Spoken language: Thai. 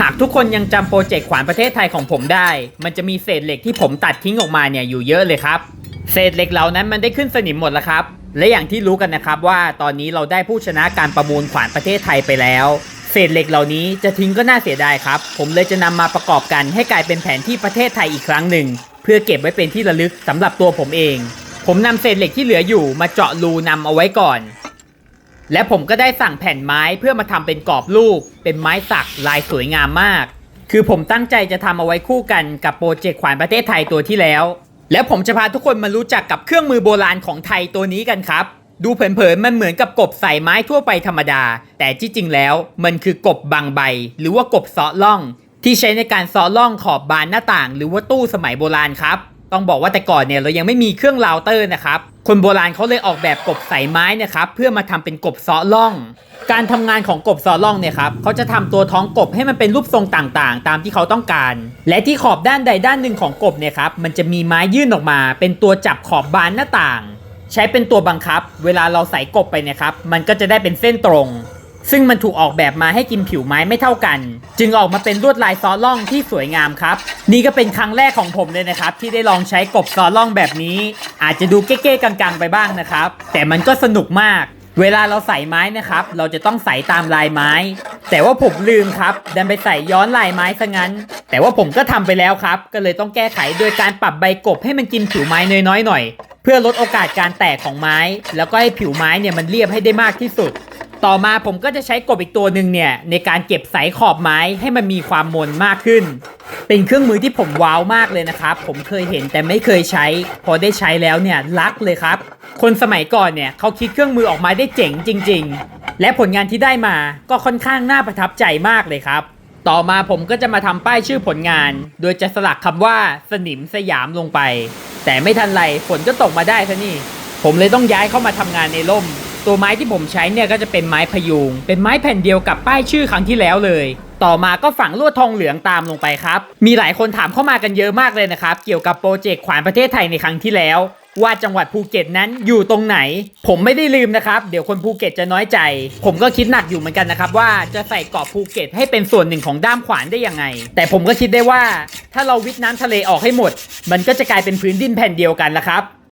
หากทุกคนยังจำโปรเจกต์ขวานประเทศไทยของผมได้ มันจะมีเศษเหล็กที่ผมตัดทิ้งออกมาเนี่ยอยู่เยอะเลยครับ เศษเหล็กเหล่านั้นมันได้ขึ้นสนิมหมดแล้วครับ และอย่างที่รู้กันนะครับว่าตอนนี้เราได้ผู้ชนะการประมูลขวานประเทศไทยไปแล้ว เศษเหล็กเหล่านี้จะทิ้งก็น่าเสียดายครับ ผมเลยจะนำมาประกอบกันให้กลายเป็นแผนที่ประเทศไทยอีกครั้งหนึ่ง เพื่อเก็บไว้เป็นที่ระลึกสำหรับตัวผมเอง ผมนำเศษเหล็กที่เหลืออยู่มาเจาะรูนำเอาไว้ก่อน และผมก็ได้สั่งแผ่นไม้เพื่อมาทำเป็นกรอบรูป เป็นไม้สักลายสวยงามมาก คือผมตั้งใจจะทำเอาไว้คู่กันกับโปรเจกต์ขวานประเทศไทยตัวที่แล้ว แล้วผมจะพาทุกคนมารู้จักกับเครื่องมือโบราณของไทยตัวนี้กันครับ ดูเผินๆมันเหมือนกับกบใส่ไม้ทั่วไปธรรมดา แต่ที่จริงแล้วมันคือกบบางใบ หรือว่ากบเซาะล่อง ที่ใช้ในการเซาะล่องขอบบานหน้าต่าง หรือว่าตู้สมัยโบราณครับ ต้องบอกว่าแต่ก่อนเนี่ยเรายังไม่มีเครื่องราวเตอร์นะครับ คนโบราณเขาเลยออกแบบกบใส่ไม้นะครับเพื่อมาทำเป็นกบเซาะล่อง การทำงานของกบเซาะล่องเนี่ยครับเขาจะทำตัวท้องกบให้มันเป็นรูปทรงต่างๆ ตามที่เขาต้องการ และที่ขอบด้านใดด้านหนึ่งของกบเนี่ยครับมันจะมีไม้ยื่นออกมา เป็นตัวจับขอบบานหน้าต่าง ใช้เป็นตัวบังคับ เวลาเราใส่กบไปเนี่ยครับมันก็จะได้เป็นเส้นตรง ซึ่งมันถูกออกแบบมาให้กินผิวไม้ไม่เท่ากัน จึงออกมาเป็นลวดลายซอล่องที่สวยงามครับ นี่ก็เป็นครั้งแรกของผมเลยนะครับ ที่ได้ลองใช้กบซอล่องแบบนี้ อาจจะดูเก้ๆกังๆ ไปบ้างนะครับ แต่มันก็สนุกมาก เวลาเราใส่ไม้นะครับ เราจะต้องใส่ตามลายไม้ แต่ว่าผมลืมครับ ดันไปใส่ย้อนลายไม้ซะงั้น แต่ว่าผมก็ทำไปแล้วครับ ก็เลยต้องแก้ไขโดยการปรับใบกบให้มันกินผิวไม้น้อยๆหน่อย เพื่อลดโอกาสการแตกของไม้ แล้วก็ให้ผิวไม้เนี่ยมันเรียบให้ได้มากที่สุด ต่อมาผมก็จะใช้กบอีกตัวหนึ่งเนี่ย ในการเก็บสายขอบไม้ให้มันมีความมนมากขึ้น เป็นเครื่องมือที่ผมว้าวมากเลยนะครับ ผมเคยเห็นแต่ไม่เคยใช้ พอได้ใช้แล้วเนี่ยรักเลยครับ คนสมัยก่อนเนี่ยเขาคิดเครื่องมือออกมาได้เจ๋งจริง ๆ และผลงานที่ได้มาก็ค่อนข้างน่าประทับใจมากเลยครับต่อมาผมก็จะมาทำป้ายชื่อผลงาน โดยจะสลักคำว่าสนิมสยามลงไป แต่ไม่ทันไรฝนก็ตกมาได้ซะนี่ ผมเลยต้องย้ายเข้ามาทำงานในร่ม ตัวไม้ที่ผมใช้เนี่ยก็จะเป็นไม้พยุง เป็นไม้แผ่นเดียวกับป้ายชื่อครั้งที่แล้วเลย ต่อมาก็ฝังลวดทองเหลืองตามลงไปครับ มีหลายคนถามเข้ามากันเยอะมากเลยนะครับ เกี่ยวกับโปรเจกต์ขวานประเทศไทยในครั้งที่แล้ว ว่าจังหวัดภูเก็ตนั้นอยู่ตรงไหน ผมไม่ได้ลืมนะครับ เดี๋ยวคนภูเก็ตจะน้อยใจ ผมก็คิดหนักอยู่เหมือนกันนะครับว่าจะใส่เกาะภูเก็ตให้เป็นส่วนหนึ่งของด้ามขวานได้ยังไง แต่ผมก็คิดได้ว่า ถ้าเราวิทน้ำทะเลออกให้หมด มันก็จะกลายเป็นพื้นดินแผ่นเดียวกันละครับ